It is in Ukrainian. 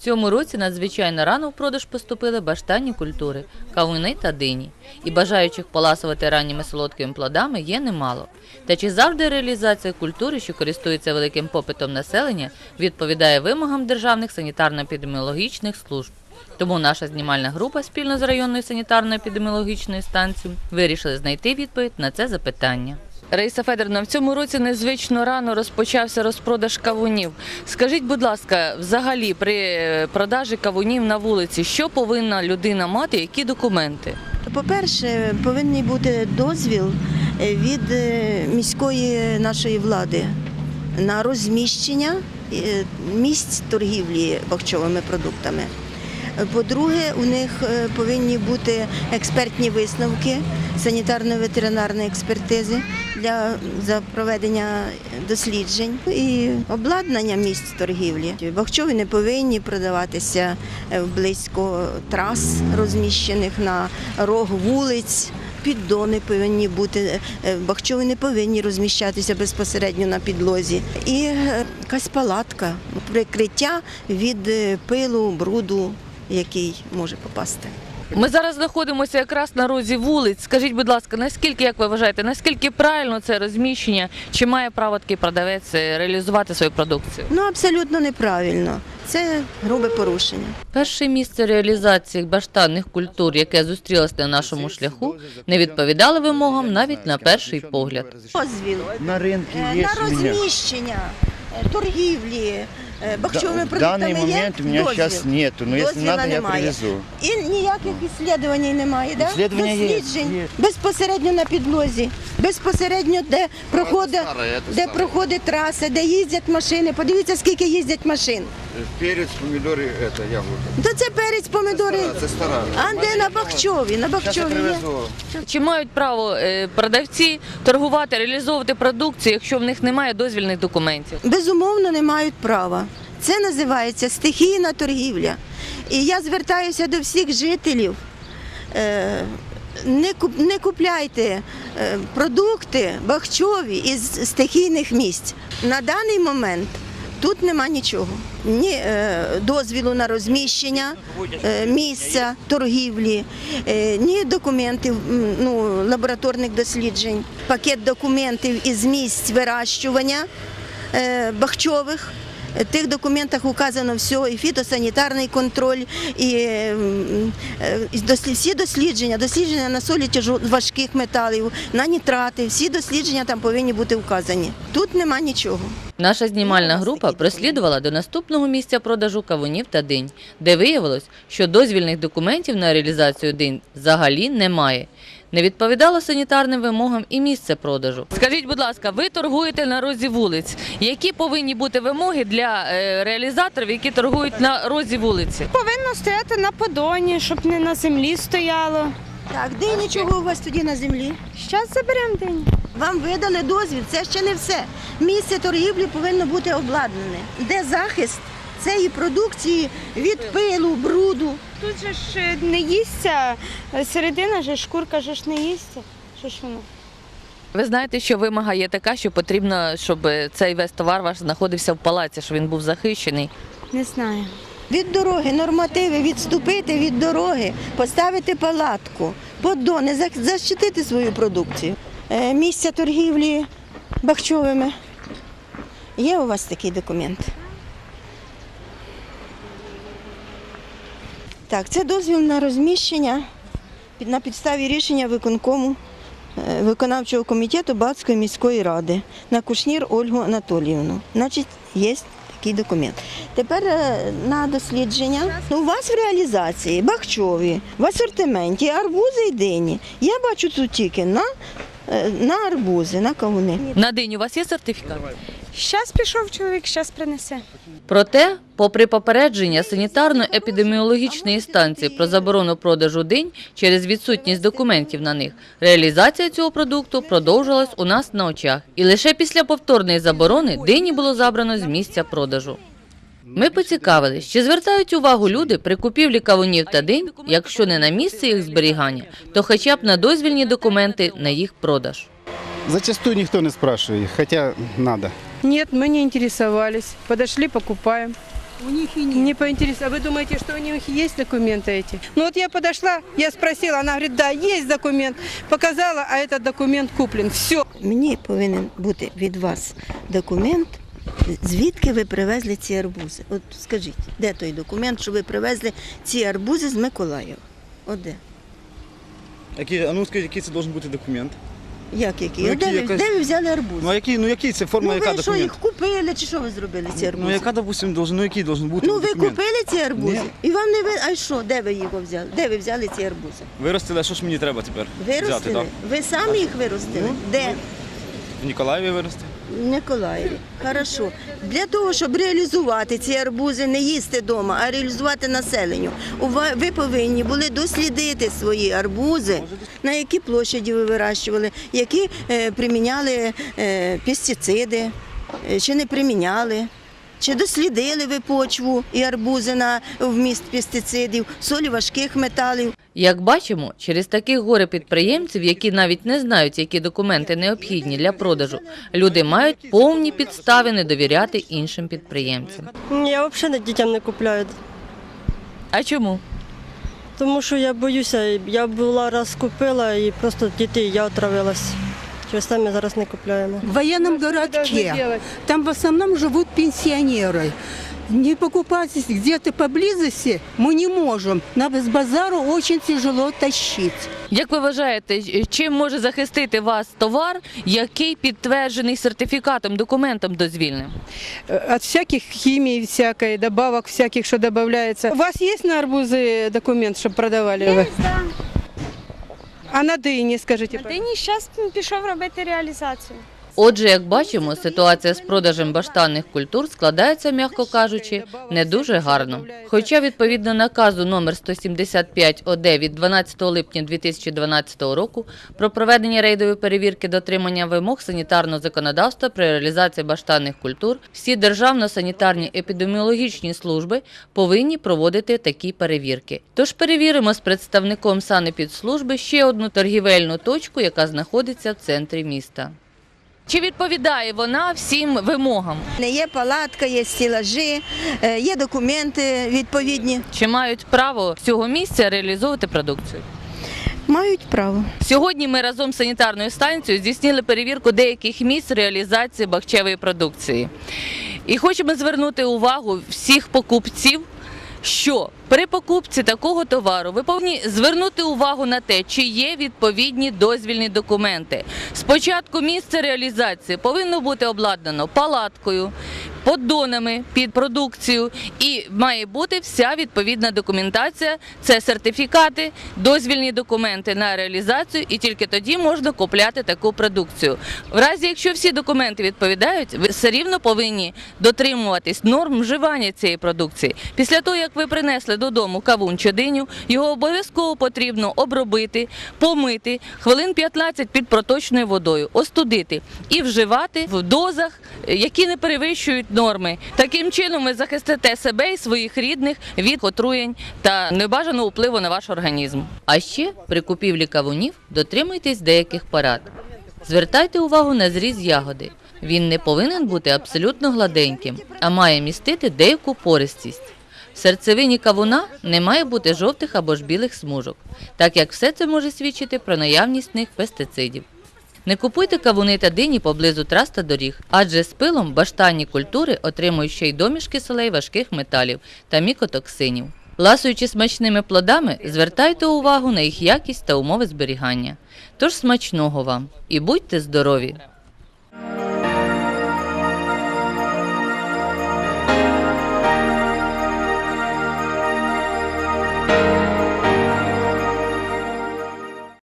Цьому році надзвичайно рано в продаж поступили баштанні культури, кавуни та дині. І бажаючих поласувати ранніми солодкими плодами є немало. Та чи завжди реалізація культури, що користується великим попитом населення, відповідає вимогам державних санітарно-епідеміологічних служб? Тому наша знімальна група спільно з районною санітарно-епідеміологічною станцією вирішили знайти відповідь на це запитання. Раїса Федоровна, в цьому році незвично рано розпочався розпродаж кавунів. Скажіть, будь ласка, взагалі при продажі кавунів на вулиці, що повинна людина мати, які документи? По-перше, повинен бути дозвіл е, від е, міської нашої влади на розміщення е, місць торгівлі бахчовими продуктами. По-друге, у них е, повинні бути експертні висновки санітарно-ветеринарної експертизи для проведення досліджень і обладнання місць торгівлі. Бахчові не повинні продаватися е, близько трас, розміщених на рог вулиць. Піддони повинні бути, е, бахчови не повинні розміщатися безпосередньо на підлозі. І якась палатка, прикриття від пилу, бруду, який може попасти. Ми зараз знаходимося якраз на розі вулиць. Скажіть, будь ласка, наскільки, як ви вважаєте, наскільки правильно це розміщення? Чи має право такий продавець е, реалізувати свою продукцію? Ну абсолютно неправильно. Це грубе порушення. Перше місце реалізації баштанних культур, яке зустрілося на нашому шляху, не відповідало вимогам навіть на перший погляд. Дозвіл На рынке е, есть на розміщення е, е, бахчовими В продуктами данный є момент у мене зараз немає, але якщо треба, я привезу. І ніяких іслідувань немає, да? Досліджень есть. безпосередньо на підлозі, безпосередньо де проходить, де проходить траса, де їздять машини. Подивіться, скільки їздять машин. Перец, помидоры, это яблоко. То це перець, помидори. Це стара. А де на Бахчові? На Бахчові є. Чи мають право е, продавці торгувати, реалізовувати продукцію, якщо в них немає дозвільних документів? Безумовно, не мають права. Це називається стихійна торгівля. І я звертаюся до всіх жителів. Е, Не, не купляйте е, продукти бахчові із стихійних місць. На даний момент тут нема нічого. Ні е, дозвілу на розміщення е, місця торгівлі, ні документів ну, лабораторних досліджень, пакет документів із місць вирощування бахчових. Тих документах указано все, і фітосанітарний контроль, і, е, е, всі дослідження, дослідження на солі важких металів, на нітрати, всі дослідження там повинні бути вказані. Тут нема нічого. Наша знімальна група прослідувала до наступного місця продажу кавунів та динь, де виявилось, що дозвільних документів на реалізацію динь взагалі немає. Не відповідало санітарним вимогам і місце продажу. Скажіть, будь ласка, ви торгуєте на розі вулиць. Які повинні бути вимоги для е, реалізаторів, які торгують на розі вулиці? Повинно стояти на подоні, щоб не на землі стояло. Так, де нічого у вас тоді на землі? Зараз заберемо день. Вам видали дозвіл, це ще не все. Місце торгівлі повинно бути обладнане, де захист цієї продукції від пилу, бруду. Тут же ж е, не їсться, е, середина же шкурка же ж не їсться. Що ж воно? Ви знаєте, що вимога є така, що потрібно, щоб цей весь товар ваш знаходився в палаці, щоб він був захищений. Не знаю. Від дороги, нормативи, відступити від дороги, поставити палатку, подони, защитити свою продукцію. Е, Місця торгівлі бахчовими. Є у вас такий документ? Так, це дозвіл на розміщення на підставі рішення виконкому е, виконавчого комітету Бацької міської ради на Кушнір Ольгу Анатоліївну. Значить, є такий документ. Тепер е, на дослідження. Ну, у вас в реалізації бахчові, в асортименті арбузи і дині. Я бачу тут тільки на, е, на арбузи, на кавуни. На дині у вас є сертифікат? Щас пішов чоловік, щас принесе. Проте, попри попередження санітарно-епідеміологічної станції про заборону продажу динь через відсутність документів на них, реалізація цього продукту продовжилась у нас на очах. І лише після повторної заборони дині було забрано з місця продажу. Ми поцікавились, чи звертають увагу люди при купівлі кавунів та динь, якщо не на місце їх зберігання, то хоча б на дозвільні документи на їх продаж. Зачастую никто не спрашивает, хотя надо. Нет, мы не интересовались. Подошли, покупаем. У них и нет. Не поинтересовались. А вы думаете, что у них есть документы эти? Ну вот я подошла, я спросила, она говорит, да, есть документ. Показала, а этот документ куплен. Все. Мені повинен бути від вас документ, звідки ви привезли ці арбузи. От скажіть, де той документ, що ви привезли ці арбузи з Миколаєва? От де? Який, а ну скажіть, який це должен бути документ? Як який? Ну, де, ви, якась- де ви взяли арбуз? Ну а який, ну який це форма, ну яка ви що, документ? їх купили, чи що ви зробили ці арбузи? Ну яка, допустим, должен, ну який должен бути Ну, ви документ? купили ці арбузи? Ні. І вам не ви. А що, де ви його взяли? Де ви взяли ці арбузи? Виростили, а що ж мені треба тепер? Взяти, так? Ви самі їх виростили? Ну, де? В Ніколаєві вирости. В Миколаєві. Хорошо. Для того, щоб реалізувати ці арбузи, не їсти вдома, а реалізувати населенню, ви повинні були дослідити свої арбузи, на які площаді ви вирощували, які е, приміняли е, пестициди, е, чи не приміняли. Чи дослідили ви почву і арбузи на вміст пестицидів, солі важких металів? Як бачимо, через таких горе підприємців, які навіть не знають, які документи необхідні для продажу, люди мають повні підстави не довіряти іншим підприємцям. Я взагалі дітям не купляю. А чому? Тому що я боюся, я була раз купила і просто дітей я отравилась. Через це ми зараз не купляємо. В военном городке. Там в основном живут пенсионеры. Не покупать здесь где-то поблизости мы не можем. Нам с базару очень тяжело тащить. Як ви вважаєте, чим може захистити вас товар, який підтверджений сертифікатом, документом дозвільним? Э, От всяких химий всякой, добавок всяких, что добавляется. У вас есть на арбузы документ, чтобы продавали? вы? Да. А на дыне, скажите, На Дині зараз пішов робити реалізацію. Отже, як бачимо, ситуація з продажем баштанних культур складається, м'яко кажучи, не дуже гарно. Хоча відповідно наказу номер 175 ОД від 12 липня 2012 року про проведення рейдової перевірки дотримання вимог санітарного законодавства при реалізації баштанних культур, всі державно-санітарні епідеміологічні служби повинні проводити такі перевірки. Тож перевіримо з представником санепідслужби ще одну торгівельну точку, яка знаходиться в центрі міста. Чи відповідає вона всім вимогам? Не є палатка, є стілажі, е, є документи відповідні. Чи мають право з цього місця реалізовувати продукцію? Мають право. Сьогодні ми разом з санітарною станцією здійснили перевірку деяких місць реалізації бахчевої продукції. І хочемо звернути увагу всіх покупців, що при покупці такого товару ви повинні звернути увагу на те, чи є відповідні дозвільні документи. Спочатку місце реалізації повинно бути обладнано палаткою, поддонами під продукцію, і має бути вся відповідна документація. Це сертифікати, дозвільні документи на реалізацію, і тільки тоді можна купляти таку продукцію. В разі, якщо всі документи відповідають, ви все рівно повинні дотримуватись норм вживання цієї продукції. Після того, як ви принесли додому кавун чи його обов'язково потрібно обробити, помити хвилин 15 під проточною водою, остудити і вживати в дозах, які не перевищують норми. Таким чином ви захистите себе і своїх рідних від отруєнь та небажаного впливу на ваш організм. А ще при купівлі кавунів дотримуйтесь деяких порад. Звертайте увагу на зріз ягоди. Він не повинен бути абсолютно гладеньким, а має містити деяку пористість. Серцевині кавуна не має бути жовтих або ж білих смужок, так як все це може свідчити про наявність в них пестицидів. Не купуйте кавуни та дині поблизу трас та доріг, адже з пилом баштанні культури отримують ще й домішки солей важких металів та мікотоксинів. Ласуючи смачними плодами, звертайте увагу на їх якість та умови зберігання. Тож смачного вам і будьте здорові!